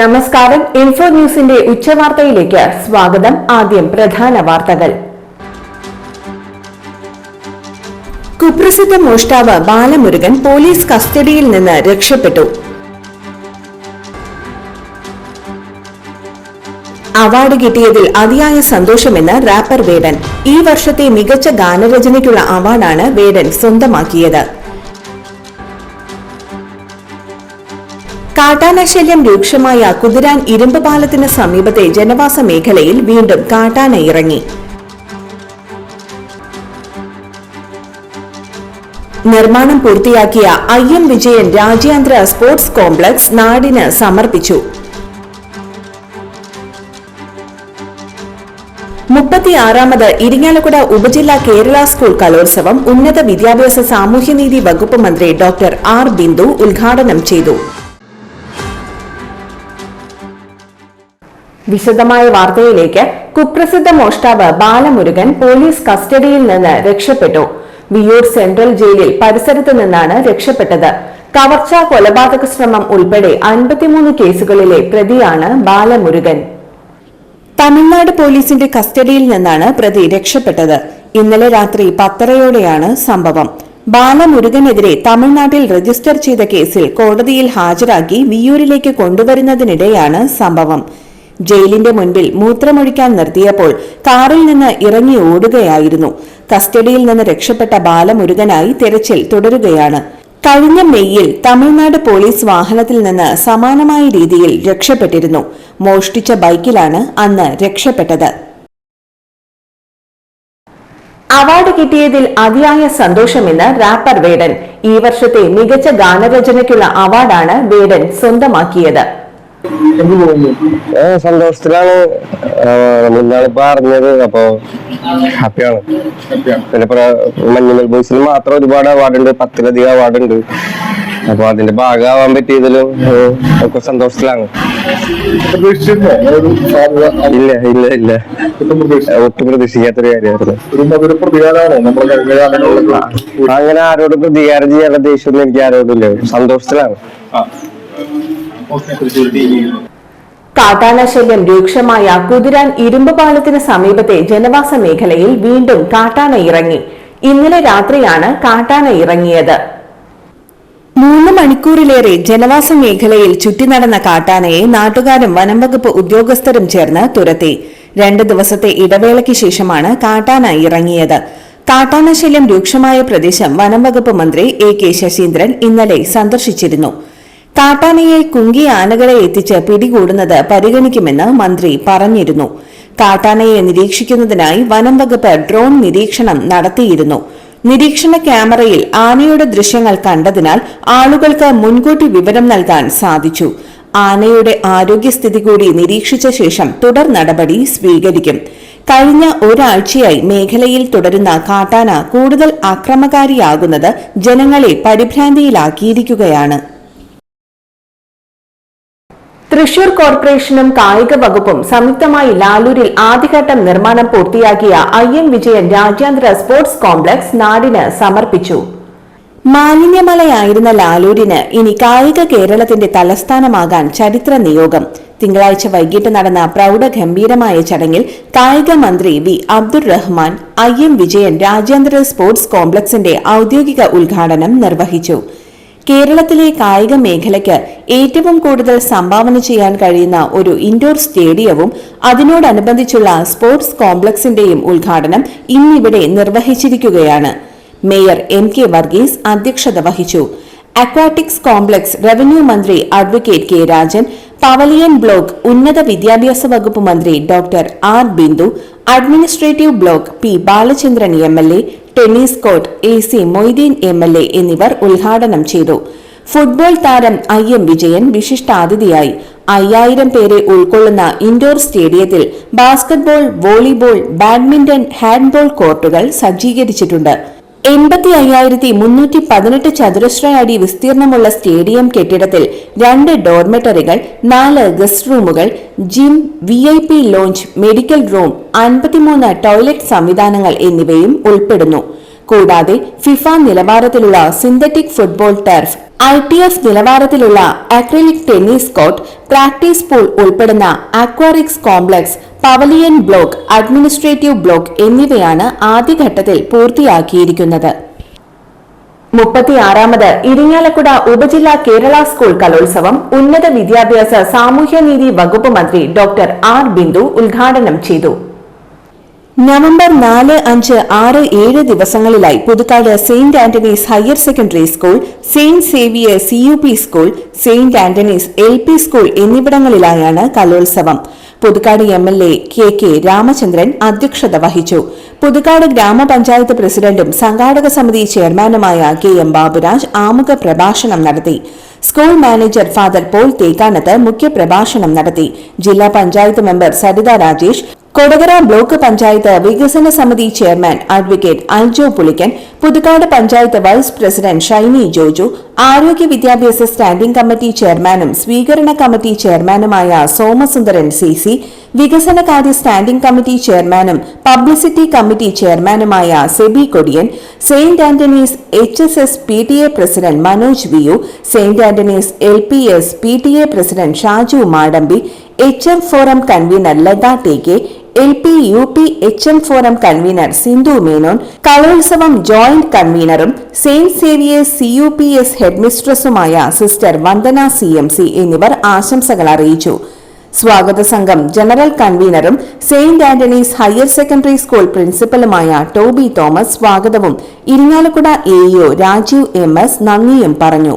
നമസ്കാരം. ഇൻഫോ ന്യൂസിന്റെ ഉച്ചവാർത്തയിലേക്ക് സ്വാഗതം. ആദ്യം പ്രധാന വാർത്തകൾ. കുപ്രസിദ്ധ മോഷ്ടാവ് ബാലമുരുകൻ പോലീസ് കസ്റ്റഡിയിൽ നിന്ന് രക്ഷപ്പെട്ടു. അവാർഡ് കിട്ടിയതിൽ അതിയായ സന്തോഷമെന്ന് റാപ്പർ വേടൻ. ഈ വർഷത്തെ മികച്ച ഗാനരചനയ്ക്കുള്ള അവാർഡാണ് വേടൻ സ്വന്തമാക്കിയത്. കാട്ടാനശല്യം രൂക്ഷമായ കുതിരാൻ ഇരുമ്പ് പാലത്തിന് സമീപത്തെ ജനവാസ മേഖലയിൽ വീണ്ടും കാട്ടാന ഇറങ്ങി. നിർമ്മാണം പൂർത്തിയാക്കിയ ഐ എം വിജയൻ രാജ്യാന്തര സ്പോർട്സ് കോംപ്ലക്സ് നാടിന് സമർപ്പിച്ചു. മുപ്പത്തിയാറാമത് ഇരിങ്ങാലക്കുട ഉപജില്ലാ കേരള സ്കൂൾ കലോത്സവം ഉന്നത വിദ്യാഭ്യാസ സാമൂഹ്യനീതി വകുപ്പ് മന്ത്രി ഡോക്ടർ ആർ ബിന്ദു ഉദ്ഘാടനം ചെയ്തു. വിശദമായ വാർത്തയിലേക്ക് കുപ്രസിദ്ധ മോഷ്ടാവ് ബാലമുരുകൻ പോലീസ് കസ്റ്റഡിയിൽ നിന്ന് രക്ഷപ്പെട്ടു. വിയൂർ സെൻട്രൽ ജയിലിൽ പരിസരത്ത് നിന്നാണ് രക്ഷപ്പെട്ടത്. കവർച്ച കൊലപാതക ശ്രമം ഉൾപ്പെടെ അൻപത്തിമൂന്ന് കേസുകളിലെ പ്രതിയാണ് ബാലമുരുകൻ. തമിഴ്നാട് പോലീസിന്റെ കസ്റ്റഡിയിൽ നിന്നാണ് പ്രതി രക്ഷപ്പെട്ടത്. ഇന്നലെ രാത്രി പത്തരയോടെയാണ് സംഭവം. ബാലമുരുകനെതിരെ തമിഴ്നാട്ടിൽ രജിസ്റ്റർ ചെയ്ത കേസിൽ കോടതിയിൽ ഹാജരാക്കി വിയൂരിലേക്ക് കൊണ്ടുവരുന്നതിനിടെയാണ് സംഭവം. ജയിലിന്റെ മുൻപിൽ മൂത്രമൊഴിക്കാൻ നിർത്തിയപ്പോൾ കാറിൽ നിന്ന് ഇറങ്ങി ഓടുകയായിരുന്നു. കസ്റ്റഡിയിൽ നിന്ന് രക്ഷപ്പെട്ട ബാലമുരുകനായി തെരച്ചിൽ തുടരുകയാണ്. കഴിഞ്ഞ മെയ്യിൽ തമിഴ്നാട് പോലീസ് വാഹനത്തിൽ നിന്ന് സമാനമായ രീതിയിൽ രക്ഷപ്പെട്ടിരുന്നു. മോഷ്ടിച്ച ബൈക്കിലാണ് അന്ന് രക്ഷപ്പെട്ടത്. അവാർഡ് കിട്ടിയതിൽ അതിയായ സന്തോഷമെന്ന് റാപ്പർ വേടൻ. ഈ വർഷത്തെ മികച്ച ഗാനരചനയ്ക്കുള്ള അവാർഡാണ് വേടൻ സ്വന്തമാക്കിയത്. സന്തോഷത്തിലാണ്. നമ്മളിന്നാളിപ്പോ അറിഞ്ഞത്? അപ്പൊ ഹാപ്പിയാണ്. പിന്നെ മഞ്ഞുമൽ ബോയ്സിൽ മാത്രം ഒരുപാട് അവാർഡ് ഉണ്ട് പത്തിലധികം അവാർഡ് ഉണ്ട് അപ്പൊ അതിന്റെ ഭാഗമാവാൻ പറ്റിയതിലും ഒക്കെ സന്തോഷത്തിലാണ്. ഇല്ല ഇല്ല ഇല്ല. ഒട്ടും ഏ, പ്രതീക്ഷിക്കാത്തൊരു കാര്യമായിരുന്നു അങ്ങനെ ആരോടും പ്രതികാരം ചെയ്യാനുള്ള ദേഷ്യമൊന്നും എനിക്ക് ആരോടും ഇല്ല. സന്തോഷത്തിലാണ്. ആ. ഓക്കേ. കാട്ടാനശല്യം രൂക്ഷമായ കുതിരാൻ ഇരുമ്പ് പാലത്തിന് സമീപത്തെ ജനവാസ മേഖലയിൽ വീണ്ടും കാട്ടാന ഇറങ്ങി ഇന്നലെ രാത്രിയാണ് കാട്ടാന ഇറങ്ങിയത് മൂന്ന് മണിക്കൂറിലേറെ ജനവാസ മേഖലയിൽ ചുറ്റി നടന്ന കാട്ടാനയെ നാട്ടുകാരും വനംവകുപ്പ് ഉദ്യോഗസ്ഥരും ചേർന്ന് തുരത്തി രണ്ട് ദിവസത്തെ ഇടവേളയ്ക്ക് ശേഷമാണ് കാട്ടാന ഇറങ്ങിയത് കാട്ടാനശല്യം രൂക്ഷമായ പ്രദേശം വനംവകുപ്പ് മന്ത്രി എ കെ ശശീന്ദ്രൻ ഇന്നലെ സന്ദർശിച്ചിരുന്നു കാട്ടാനയെ കുങ്കി ആനകളെ എത്തിച്ച് പിടികൂടുന്നത് പരിഗണിക്കുമെന്ന് മന്ത്രി പറഞ്ഞിരുന്നു. കാട്ടാനയെ നിരീക്ഷിക്കുന്നതിനായി വനം വകുപ്പ് ഡ്രോൺ നിരീക്ഷണം നടത്തിയിരുന്നു. നിരീക്ഷണ ക്യാമറയിൽ ആനയുടെ ദൃശ്യങ്ങൾ കണ്ടതിനാൽ ആളുകൾക്ക് മുൻകൂട്ടി വിവരം നൽകാൻ സാധിച്ചു. ആനയുടെ ആരോഗ്യസ്ഥിതി കൂടി നിരീക്ഷിച്ച ശേഷം തുടർ നടപടി സ്വീകരിക്കും. കഴിഞ്ഞ ഒരാഴ്ചയായി മേഖലയിൽ തുടരുന്ന കാട്ടാന കൂടുതൽ ആക്രമകാരിയാകുന്നത് ജനങ്ങളെ പരിഭ്രാന്തിയിലാക്കിയിരിക്കുകയാണ്. തൃശൂർ കോർപ്പറേഷനും കായിക വകുപ്പും സംയുക്തമായി ലാലൂരിൽ ആദ്യഘട്ടം നിർമ്മാണം പൂർത്തിയാക്കിയ ഐ എൻ വിജയൻ രാജ്യാന്തര സ്പോർട്സ് കോംപ്ലക്സ് നാടിന് സമർപ്പിച്ചു. മാലിന്യമലയായിരുന്ന ലാലൂരിന് ഇനി കായിക കേരളത്തിന്റെ തലസ്ഥാനമാകാൻ ചരിത്ര നിയോഗം. തിങ്കളാഴ്ച വൈകിട്ട് നടന്ന പ്രൗഢഗംഭീരമായ ചടങ്ങിൽ കായിക മന്ത്രി V Abdul Rahman I M Vijayan രാജ്യാന്തര സ്പോർട്സ് കോംപ്ലക്സിന്റെ ഔദ്യോഗിക ഉദ്ഘാടനം നിർവഹിച്ചു. കേരളത്തിലെ കായിക മേഖലയ്ക്ക് ഏറ്റവും കൂടുതൽ സംഭാവന ചെയ്യാൻ കഴിയുന്ന ഒരു ഇൻഡോർ സ്റ്റേഡിയവും അതിനോടനുബന്ധിച്ചുള്ള സ്പോർട്സ് കോംപ്ലക്സിന്റെയും ഉദ്ഘാടനം ഇന്നിവിടെ നിർവഹിച്ചിരിക്കുകയാണ്. മേയർ എം കെ വർഗീസ് അധ്യക്ഷത വഹിച്ചു. അക്വാറ്റിക്സ് കോംപ്ലക്സ് റവന്യൂ മന്ത്രി advocate K Rajan pavilion block ഉന്നത വിദ്യാഭ്യാസ വകുപ്പ് മന്ത്രി doctor R Bindu administrative block P Balachandran M L A tennis court A C Moideen M L A എന്നിവർ ഉദ്ഘാടനം ചെയ്തു. ഫുട്ബോൾ താരം ഐ എം വിജയൻ വിശിഷ്ടാതിഥിയായി. അയ്യായിരം പേരെ ഉൾക്കൊള്ളുന്ന ഇൻഡോർ സ്റ്റേഡിയത്തിൽ ബാസ്കറ്റ്ബോൾ വോളിബോൾ ബാഡ്മിന്റൺ ഹാൻഡ്ബോൾ കോർട്ടുകൾ സജ്ജീകരിച്ചിട്ടുണ്ട്. എൺപത്തി അയ്യായിരത്തി മുന്നൂറ്റി പതിനെട്ട് ചതുരശ്ര അടി വിസ്തീർണമുള്ള സ്റ്റേഡിയം കെട്ടിടത്തിൽ രണ്ട് ഡോർമെറ്ററികൾ നാല് ഗസ്റ്റ് റൂമുകൾ gym V I P lounge medical room അൻപത്തിമൂന്ന് ടോയ്ലറ്റ് സംവിധാനങ്ങൾ എന്നിവയും ഉൾപ്പെടുന്നു. കൂടാതെ ഫിഫ നിലവാരത്തിലുള്ള synthetic football turf I T F നിലവാരത്തിലുള്ള acrylic tennis court practice pool ഉൾപ്പെടുന്ന aquatics complex pavilion block administrative block എന്നിവയാണ് ആദ്യഘട്ടത്തിൽ പൂർത്തിയാക്കിയിരിക്കുന്നത്. മുപ്പത്തിയാറാമത് ഇരിങ്ങാലക്കുട ഉപജില്ലാ കേരള സ്കൂൾ കലോത്സവം ഉന്നത വിദ്യാഭ്യാസ സാമൂഹ്യനീതി വകുപ്പ് മന്ത്രി ഡോക്ടർ ആർ ബിന്ദു ഉദ്ഘാടനം ചെയ്തു. നവംബർ നാല് അഞ്ച് ആറ് ഏഴ് ദിവസങ്ങളിലായി Puthukkad saint Antony's higher secondary school saint Xavier C U P school saint Antony's L P school എന്നിവിടങ്ങളിലായാണ് കലോത്സവം. Puthukkad M L A K K Ramachandran അധ്യക്ഷത വഹിച്ചു. പുതുക്കാട് ഗ്രാമപഞ്ചായത്ത് പ്രസിഡന്റും സംഘാടക സമിതി ചെയർമാനുമായ കെ എം ബാബുരാജ് ആമുഖ പ്രഭാഷണം നടത്തി. School manager father Paul Thekkanath മുഖ്യപ്രഭാഷണം നടത്തി. ജില്ലാ പഞ്ചായത്ത് മെമ്പർ സരിത രാജേഷ് കൊടകര ബ്ലോക്ക് പഞ്ചായത്ത് വികസന സമിതി chairman advocate Aljo Pulikkan Puthukkad panchayat vice president Shiny Joju ആരോഗ്യ വിദ്യാഭ്യാസ സ്റ്റാൻഡിംഗ് കമ്മിറ്റി ചെയർമാനും സ്വീകരണ കമ്മിറ്റി ചെയർമാനുമായ സോമസുന്ദരൻ സി സി വികസനകാര്യ സ്റ്റാൻഡിംഗ് കമ്മിറ്റി ചെയർമാനും പബ്ലിസിറ്റി കമ്മിറ്റി ചെയർമാനുമായ Seby Kodiyan saint Antony's H S S P T A president Manoj V U saint Antony's L P S P T A president Shaju Madampi H M forum convener Latha T K L P U P H M forum convener Sindhu Menon കലോത്സവം joint കൺവീനറും saint Xavier's C U P S ഹെഡ്മിസ്ട്രസുമായ sister Vandana C M C എന്നിവർ ആശംസകൾ അറിയിച്ചു. സ്വാഗത സംഘം general കൺവീനറും saint Antony's higher secondary school പ്രിൻസിപ്പലുമായ Toby Thomas സ്വാഗതവും. Irinjalakuda AEO Rajeev M S നന്ദിയും പറഞ്ഞു.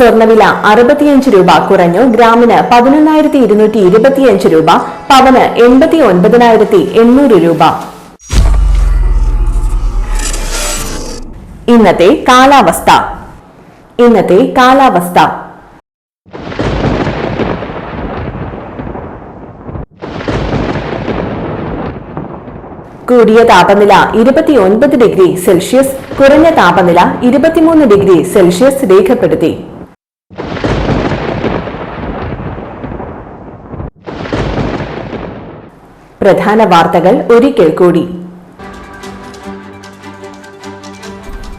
സ്വർണവില അറുപത്തിയഞ്ച് രൂപ കുറഞ്ഞു. ഗ്രാമിന് പതിനൊന്നായിരത്തി ഇരുന്നൂറ്റി ഇരുപത്തിയഞ്ച് രൂപ പവന് എൺപത്തി ഒൻപതിനായിരത്തി എണ്ണൂറ് രൂപ. ഇന്നത്തെ കാലാവസ്ഥ. ഇന്നത്തെ കാലാവസ്ഥ. കൂടിയ താപനില ഇരുപത്തിയൊൻപത് ഡിഗ്രി സെൽഷ്യസ് കുറഞ്ഞ താപനില ഇരുപത്തിമൂന്ന് ഡിഗ്രി സെൽഷ്യസ് രേഖപ്പെടുത്തി. പ്രധാന വാർത്തകൾ ഒരിക്കൽ കൂടി.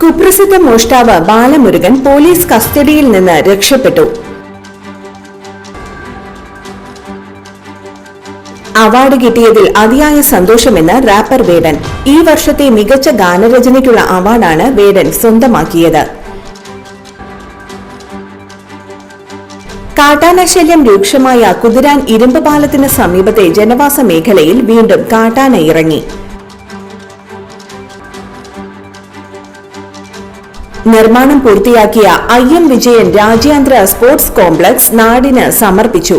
കുപ്രസിദ്ധ മോഷ്ടാവ് ബാലമുരുകൻ പോലീസ് കസ്റ്റഡിയിൽ നിന്ന് രക്ഷപ്പെട്ടു. അവാർഡ് കിട്ടിയതിൽ അതിയായ സന്തോഷമെന്ന് റാപ്പർ വേടൻ. ഈ വർഷത്തെ മികച്ച ഗാനരചനയ്ക്കുള്ള അവാർഡാണ് വേടൻ സ്വന്തമാക്കിയത്. കാട്ടാന ശല്യം രൂക്ഷമായ കുതിരാൻ ഇരുമ്പ് പാലത്തിന് സമീപത്തെ ജനവാസ മേഖലയിൽ വീണ്ടും കാട്ടാന ഇറങ്ങി. നിർമ്മാണം പൂർത്തിയാക്കിയ ഐ എം വിജയൻ രാജ്യാന്തര സ്പോർട്സ് കോംപ്ലക്സ് നാടിന് സമർപ്പിച്ചു.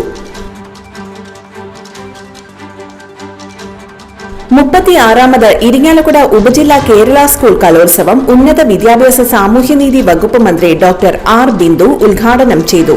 മുപ്പത്തിയാറാമത് ഇരിങ്ങാലക്കുട ഉപജില്ലാ കേരള സ്കൂൾ കലോത്സവം ഉന്നത വിദ്യാഭ്യാസ സാമൂഹ്യനീതി വകുപ്പ് മന്ത്രി ഡോക്ടർ ആർ ബിന്ദു ഉദ്ഘാടനം ചെയ്തു.